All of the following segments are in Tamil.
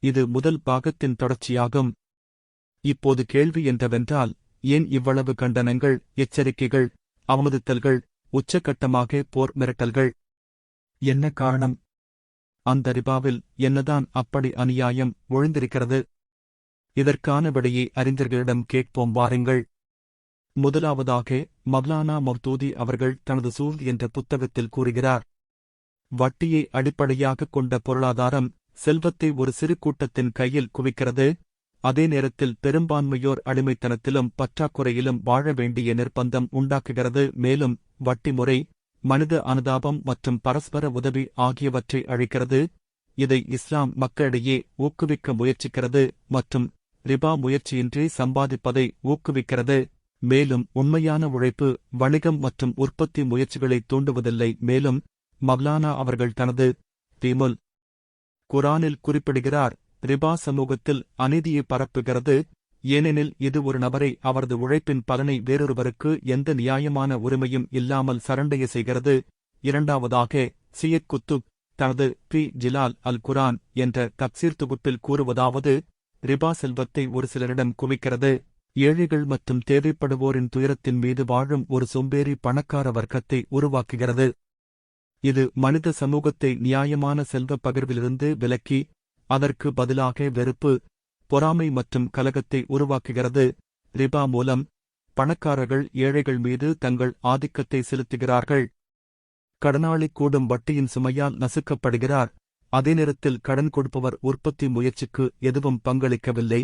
இது முதல் பாகத்தின் தொடர்ச்சியாகும். இப்போது கேள்வி என்றவென்றால் ஏன் இவ்வளவு கண்டனங்கள் எச்சரிக்கைகள் அவமதித்தல்கள் உச்சக்கட்டமாக போர் மிரட்டல்கள்? என்ன காரணம்? அந்த ரிபாவில் என்னதான் அப்படி அநியாயம் ஒழிந்திருக்கிறது? இதற்கான விடையை அறிஞர்களிடம் கேட்போம் வாருங்கள். முதலாவதாக மவ்லானா மவ்தூதி அவர்கள் தனது சூழ் என்ற புத்தகத்தில் கூறுகிறார். வட்டியை அடிப்படையாகக் கொண்ட பொருளாதாரம் செல்வத்தை ஒரு சிறு கூட்டத்தின் கையில் குவிக்கிறது. அதே நேரத்தில் பெரும்பான்மையோர் அடிமைத்தனத்திலும் பற்றாக்குறையிலும் வாழ வேண்டிய நிர்பந்தம் உண்டாக்குகிறது. மேலும் வட்டி முறை மனித அனுதாபம் மற்றும் பரஸ்பர உதவி ஆகியவற்றை அழிக்கிறது. இதை இஸ்லாம் மக்களிடையே ஊக்குவிக்க முயற்சிக்கிறது மற்றும் ரிபா முயற்சியின்றி சம்பாதிப்பதை ஊக்குவிக்கிறது. மேலும் உண்மையான உழைப்பு வணிகம் மற்றும் உற்பத்தி முயற்சிகளை தூண்டுவதில்லை. மேலும் மவ்லானா அவர்கள் தனது தீமுல் குரானில் குறிப்பிடுகிறார் ரிபா சமூகத்தில் அநீதியை பரப்புகிறது ஏனெனில் இது ஒரு நபரை அவரது உழைப்பின் பலனை வேறொருவருக்கு எந்த நியாயமான உரிமையும் இல்லாமல் சரண்டைய செய்கிறது. இரண்டாவதாக சியத் குத்துப் தனது பி. ஜிலால் அல் குரான் என்ற தப்சீர் தொகுப்பில் கூறுவதாவது ரிபா செல்வத்தை ஒரு சிலரிடம் குவிக்கிறது. ஏழைகள் மற்றும் தேவைப்படுவோரின் துயரத்தின் மீது வாழும் ஒரு சோம்பேறி பணக்கார வர்க்கத்தை உருவாக்குகிறது. இது மனித சமூகத்தை நியாயமான செல்வப் பகிர்விலிருந்து விலக்கி அதற்கு பதிலாக வெறுப்பு பொறாமை மற்றும் கலகத்தை உருவாக்குகிறது. ரிபா மூலம் பணக்காரர்கள் ஏழைகள் மீது தங்கள் ஆதிக்கத்தை செலுத்துகிறார்கள். கடனாளி கூடும் வட்டியின் சுமையால் நசுக்கப்படுகிறார். அதே நேரத்தில் கடன் கொடுப்பவர் உற்பத்தி முயற்சிக்கு எதுவும் பங்களிக்கவில்லை.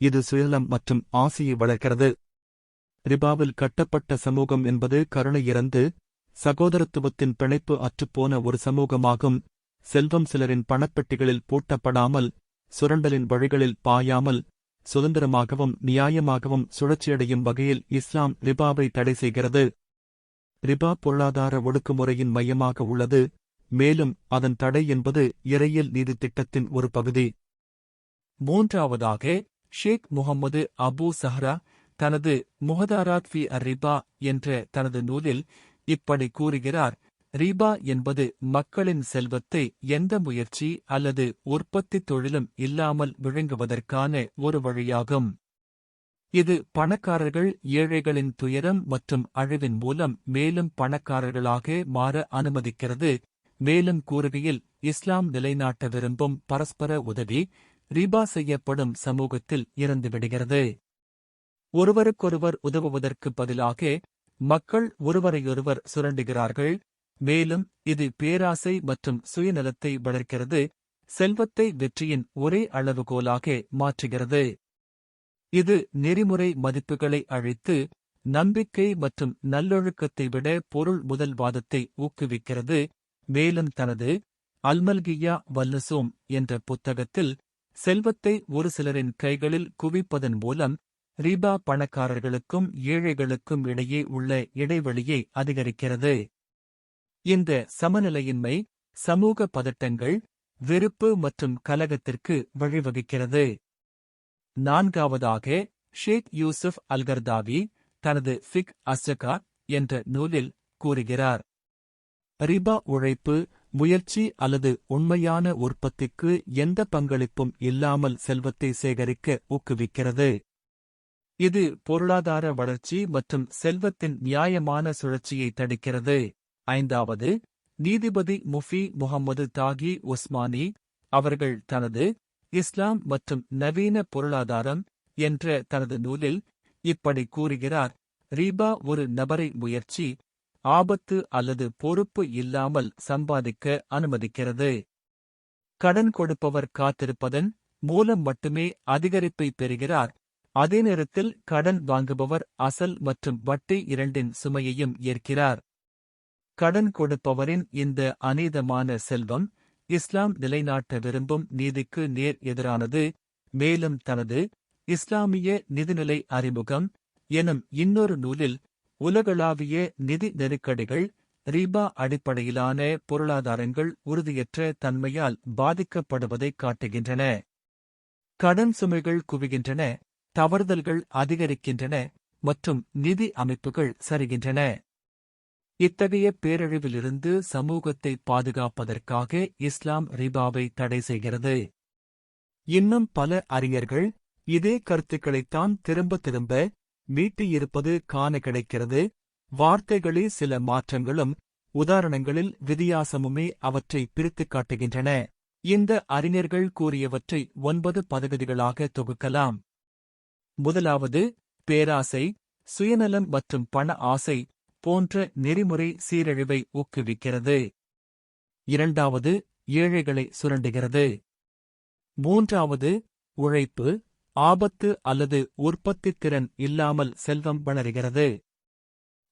இது சுயலம் மற்றும் ஆசையை வளர்க்கிறது. ரிபாவில் கட்டப்பட்ட சமூகம் என்பது கருணை இறந்து சகோதரத்துவத்தின் பிணைப்பு அற்றுப்போன ஒரு சமூகமாகும். செல்வம் சிலரின் பணப்பெட்டிகளில் பூட்டப்படாமல் சுரண்டலின் வழிகளில் பாயாமல் சுதந்திரமாகவும் நியாயமாகவும் சுழற்சியடையும் வகையில் இஸ்லாம் ரிபாவை தடை செய்கிறது. ரிபா பொருளாதார ஒடுக்குமுறையின் மையமாக உள்ளது. மேலும் அதன் தடை என்பது இறையியல் நீதி திட்டத்தின் ஒரு பகுதி. மூன்றாவதாக ஷேக் முகமது அபு சஹ்ரா தனது முகதாராத் ஃபி ரிபா என்ற தனது நூலில் இப்படி கூறுகிறார். ரீபா என்பது மக்களின் செல்வத்தை எந்த முயற்சி அல்லது உற்பத்தி தொழிலும் இல்லாமல் விழுங்குவதற்கான ஒரு வழியாகும். இது பணக்காரர்கள் ஏழைகளின் துயரம் மற்றும் அழிவின் மூலம் மேலும் பணக்காரர்களாக மாற அனுமதிக்கிறது. மேலும் கூறுகையில் இஸ்லாம் நிலைநாட்ட விரும்பும் பரஸ்பர உதவி ரீபா செய்யப்படும் சமூகத்தில் இறந்துவிடுகிறது. ஒருவருக்கொருவர் உதவுவதற்கு பதிலாக மக்கள் ஒருவரையொருவர் சுரண்டுகிறார்கள். மேலும் இது பேராசை மற்றும் சுயநலத்தை வளர்க்கிறது. செல்வத்தை வெற்றியின் ஒரே அளவுகோலாக மாற்றுகிறது. இது நெறிமுறை மதிப்புகளை அழித்து நம்பிக்கை மற்றும் நல்லொழுக்கத்தை விட பொருள் முதல்வாதத்தை ஊக்குவிக்கிறது. மேலும் தனது அல்மல்கியா வல்லசோம் என்ற புத்தகத்தில் செல்வத்தை ஒரு சிலரின் கைகளில் குவிப்பதன் மூலம் ரீபா பணக்காரர்களுக்கும் ஏழைகளுக்கும் இடையே உள்ள இடைவெளியை அதிகரிக்கிறது. இந்த சமநிலையின்மை சமூக பதட்டங்கள் வெறுப்பு மற்றும் கலகத்திற்கு வழிவகுக்கிறது. நான்காவதாக ஷேக் யூசுப் அல்கர்தாவி தனது ஃபிக் அசகா என்ற நூலில் கூறுகிறார். ரிபா உழைப்பு முயற்சி அல்லது உண்மையான உற்பத்திக்கு எந்த பங்களிப்பும் இல்லாமல் செல்வத்தை சேகரிக்க ஊக்குவிக்கிறது. இது பொருளாதார வளர்ச்சி மற்றும் செல்வத்தின் நியாயமான சுழற்சியை தடுக்கிறது. ஐந்தாவது நீதிபதி முஃபி முகமது தாகி உஸ்மானி அவர்கள் தனது இஸ்லாம் மற்றும் நவீன பொருளாதாரம் என்ற தனது நூலில் இப்படி கூறுகிறார். ரீபா ஒரு நபரை முயற்சி ஆபத்து அல்லது பொறுப்பு இல்லாமல் சம்பாதிக்க அனுமதிக்கிறது. கடன் கொடுப்பவர் காத்திருப்பதன் மூலம் மட்டுமே அதிகரிப்பை பெறுகிறார். அதே நேரத்தில் கடன் வாங்குபவர் அசல் மற்றும் வட்டி இரண்டின் சுமையையும் ஏற்கிறார். கடன் கொடுப்பவரின் இந்த அநீதமான செல்வம் இஸ்லாம் நிலைநாட்ட விரும்பும் நீதிக்கு நேர் எதிரானது மேலும் தனது இஸ்லாமிய நிதிநிலை அறிமுகம் எனும் இன்னொரு நூலில் உலகளாவிய நிதி நெருக்கடிகள் ரீபா அடிப்படையிலான பொருளாதாரங்கள் உறுதியற்ற தன்மையால் பாதிக்கப்படுவதை காட்டுகின்றன. கடன் சுமைகள் குவிகின்றன. தவறுதல்கள் அதிகரிக்கின்றன மற்றும் நிதி அமைப்புகள் சரிகின்றன. இத்தகைய பேரழிவிலிருந்து சமூகத்தை பாதுகாப்பதற்காக இஸ்லாம் ரிபாவை தடை செய்கிறது. இன்னும் பல அறிஞர்கள் இதே கருத்துக்களைத்தான் திரும்ப திரும்ப மீட்டியிருப்பது காண கிடைக்கிறது. வார்த்தைகளே சில மாற்றங்களும் உதாரணங்களில் வித்தியாசமுமே அவற்றை பிரித்துக் காட்டுகின்றன. இந்த அறிஞர்கள் கூறியவற்றை ஒன்பது பதவிகளாக தொகுக்கலாம். முதலாவது பேராசை சுயநலம் மற்றும் பண ஆசை போன்ற நெறிமுறை சீரழிவை ஊக்குவிக்கிறது. இரண்டாவது ஏழைகளை சுரண்டுகிறது. மூன்றாவது உழைப்பு ஆபத்து அல்லது உற்பத்தித் திறன் இல்லாமல் செல்வம் வளருகிறது.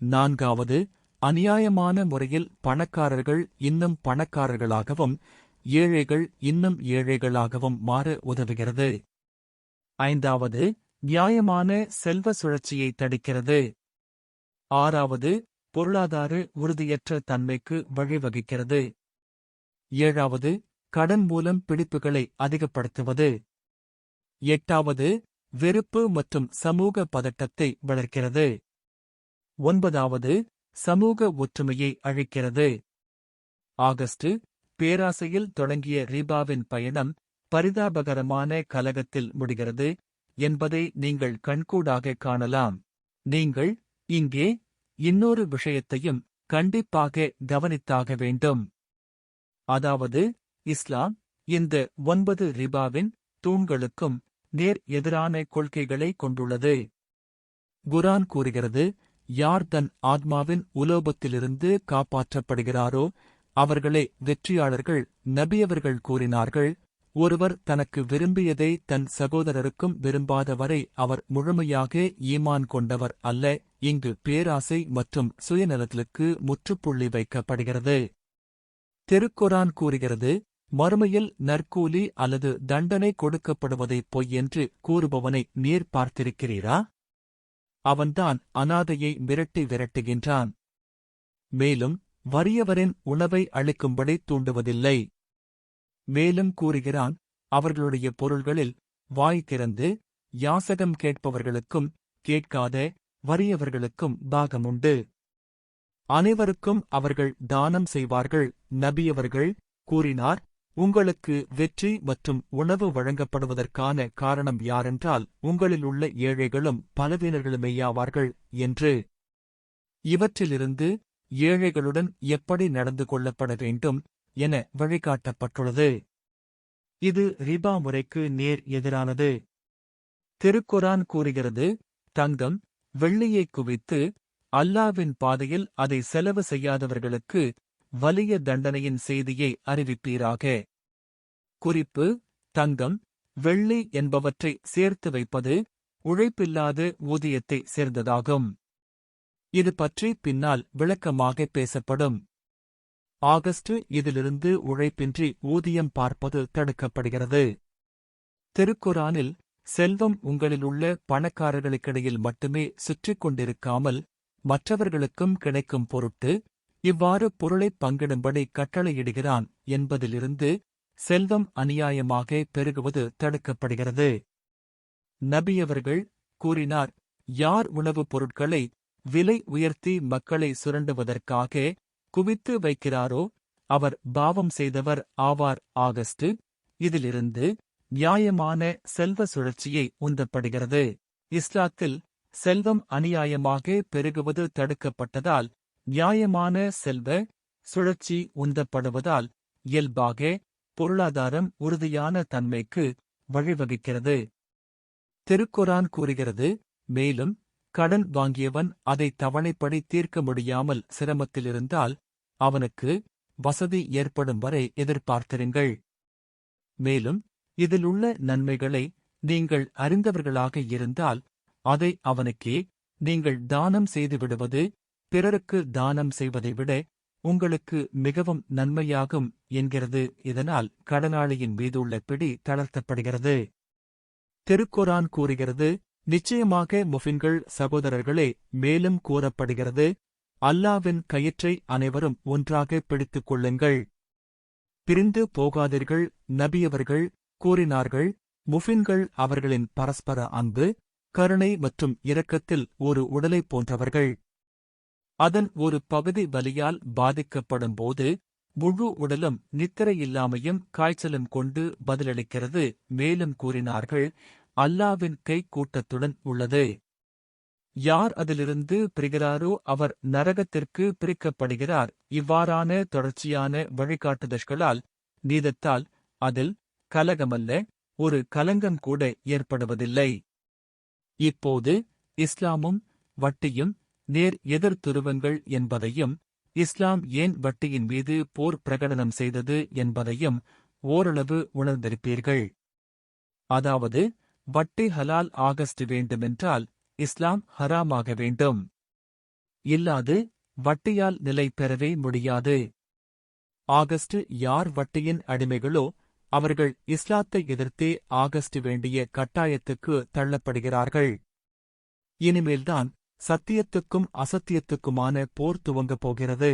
நான்காவது அநியாயமான முறையில் பணக்காரர்கள் இன்னும் பணக்காரர்களாகவும் ஏழைகள் இன்னும் ஏழைகளாகவும் மாற உதவுகிறது. ஐந்தாவது நியாயமான செல்வ சுழற்சியை தடுக்கிறது. ஆறாவது பொருளாதார உறுதியற்ற தன்மைக்கு வழிவகுக்கிறது. ஏழாவது கடன் மூலம் பிடிப்புகளை அதிகப்படுத்துவது. எட்டாவது வெறுப்பு மற்றும் சமூக பதட்டத்தை வளர்க்கிறது. ஒன்பதாவது சமூக ஒற்றுமையை அழிக்கிறது. ஆகஸ்ட் பேராசையில் தொடங்கிய ரீபாவின் பயணம் பரிதாபகரமான கலகத்தில் முடிகிறது. என்பதை நீங்கள் கண்கூடாக காணலாம். நீங்கள் இங்கே இன்னொரு விஷயத்தையும் கண்டிப்பாக கவனித்தாக வேண்டும். அதாவது இஸ்லாம் இந்த ஒன்பது ரிபாவின் தூண்களுக்கும் நேர் எதிரான கொள்கைகளை கொண்டுள்ளது. குரான் கூறுகிறது யார் தன் ஆத்மாவின் உலோபத்திலிருந்து காப்பாற்றப்படுகிறாரோ அவர்களே வெற்றியாளர்கள் நபியவர்கள் கூறினார்கள். ஒருவர் தனக்கு விரும்பியதை தன் சகோதரருக்கும் விரும்பாதவரை அவர் முழுமையாக ஈமான் கொண்டவர் அல்ல. இங்கு பேராசை மற்றும் சுயநலத்திற்கு முற்றுப்புள்ளி வைக்கப்படுகிறது. திருக்குரான் கூறுகிறது மறுமையில் நற்கூலி அல்லது தண்டனை கொடுக்கப்படுவதை பொய் என்று கூறுபவனை நீர் பார்த்திருக்கிறீரா? அவன்தான் அனாதையை மிரட்டி விரட்டுகின்றான். மேலும் வறியவரின் உணவை அளிக்கும்படி தூண்டுவதில்லை. மேலும் கூறுகிறான் அவர்களுடைய பொருள்களில் வாய் திறந்து யாசகம் கேட்பவர்களுக்கும் கேட்காத வறியவர்களுக்கும் பாகமுண்டு. அனைவருக்கும் அவர்கள் தானம் செய்வார்கள் நபியவர்கள் கூறினார் உங்களுக்கு வெற்றி மற்றும் உணவு வழங்கப்படுவதற்கான காரணம் யாரென்றால் உங்களிலுள்ள ஏழைகளும் பலவீனர்களுமேயாவார்கள் என்று. இவற்றிலிருந்து ஏழைகளுடன் எப்படி நடந்து கொள்ளப்பட வேண்டும்? என வழிகாட்டப்பட்டுள்ளது. இது ரிபா முறைக்கு நேர் எதிரானது. திருக்குரான் கூறுகிறது தங்கம் வெள்ளியை குவித்து அல்லாவின் பாதையில் அதை செலவு செய்யாதவர்களுக்கு வலிய தண்டனையின் செய்தியை அறிவிப்பீராக. குறிப்பு தங்கம் வெள்ளி என்பவற்றை சேர்த்து வைப்பது உழைப்பில்லாத ஊதியத்தை சேர்ந்ததாகும். இது பற்றி பின்னால் விளக்கமாக பேசப்படும். ஆகஸ்ட் இதிலிருந்து உழைப்பின்றி ஊதியம் பார்ப்பது தடுக்கப்படுகிறது. திருக்குரானில் செல்வம் உங்களிலுள்ள பணக்காரர்களுக்கிடையில் மட்டுமே சுற்றிக் கொண்டிருக்காமல் மற்றவர்களுக்கும் கிடைக்கும் பொருட்டு இவ்வாறு பொருளைப் பங்கிடும்படி கட்டளையிடுகிறான் என்பதிலிருந்து செல்வம் அநியாயமாக பெருகுவது தடுக்கப்படுகிறது. நபியவர்கள் கூறினார் யார் உணவுப் பொருட்களை விலை உயர்த்தி மக்களை சுரண்டுவதற்காக குவித்து வைக்கிறாரோ அவர் பாவம் செய்தவர் ஆவார். ஆகஸ்ட் இதிலிருந்து நியாயமான செல்வ சுழற்சியை உந்தப்படுகிறது. இஸ்லாத்தில் செல்வம் அநியாயமாக பெருகுவது தடுக்கப்பட்டதால் நியாயமான செல்வ சுழற்சி உந்தப்படுவதால் இயல்பாக பொருளாதாரம் உறுதியான தன்மைக்கு வழிவகுக்கிறது. திருக்குரான் கூறுகிறது மேலும் கடன் வாங்கியவன் அதை தவணைப்படி தீர்க்க முடியாமல் சிரமத்திலிருந்தால் அவனுக்கு வசதி ஏற்படும் வரை எதிர்பார்த்திருங்கள். மேலும் இதிலுள்ள நன்மைகளை நீங்கள் அறிந்தவர்களாக இருந்தால் அதை அவனுக்கே நீங்கள் தானம் செய்து விடுவது பிறருக்கு தானம் செய்வதை விட உங்களுக்கு மிகவும் நன்மையாகும் என்கிறது. இதனால் கடனாளியின் மீதுள்ள பிடி தளர்த்தப்படுகிறது. திருக்குரான் கூறுகிறது நிச்சயமாக முஃபின்கள் சகோதரர்களே மேலும் கூறப்படுகிறது அல்லாவின் கயிற்றை அனைவரும் ஒன்றாக பிடித்துக் கொள்ளுங்கள். பிரிந்து போகாதீர்கள் நபியவர்கள் கூறினார்கள் முஃபின்கள் அவர்களின் பரஸ்பர அன்பு கருணை மற்றும் இரக்கத்தில் ஒரு உடலைப் போன்றவர்கள். அதன் ஒரு பகுதி வலியால் பாதிக்கப்படும் போது முழு உடலும் நித்திரையில்லாமையும் காய்ச்சலும் கொண்டு பதிலளிக்கிறது மேலும் கூறினார்கள் அல்லாவின் கை கூட்டத்துடன் உள்ளது. யார் அதிலிருந்து பிரிகிறாரோ அவர் நரகத்திற்கு பிரிக்கப்படுகிறார். இவ்வாறான தொடர்ச்சியான வழிகாட்டுதல்களால் நீதத்தால் அதில் கலகமல்ல ஒரு கலங்கம் கூட ஏற்படுவதில்லை. இப்போது இஸ்லாமும் வட்டியும் நேர் எதிர் துருவங்கள் என்பதையும் இஸ்லாம் ஏன் வட்டியின் மீது போர் பிரகடனம் செய்தது என்பதையும் ஓரளவு உணர்ந்திருப்பீர்கள். அதாவது வட்டி ஹலால் ஆகஸ்ட் வேண்டுமென்றால் இஸ்லாம் ஹராமாக வேண்டும். இல்லாது வட்டியால் நிலை பெறவே முடியாது. ஆகஸ்ட் யார் வட்டியின் அடிமைகளோ அவர்கள் இஸ்லாத்தை எதிர்த்தே ஆகஸ்ட் வேண்டிய கட்டாயத்துக்கு தள்ளப்படுகிறார்கள். இனிமேல்தான் சத்தியத்துக்கும் அசத்தியத்துக்குமான போர் துவங்கப் போகிறது.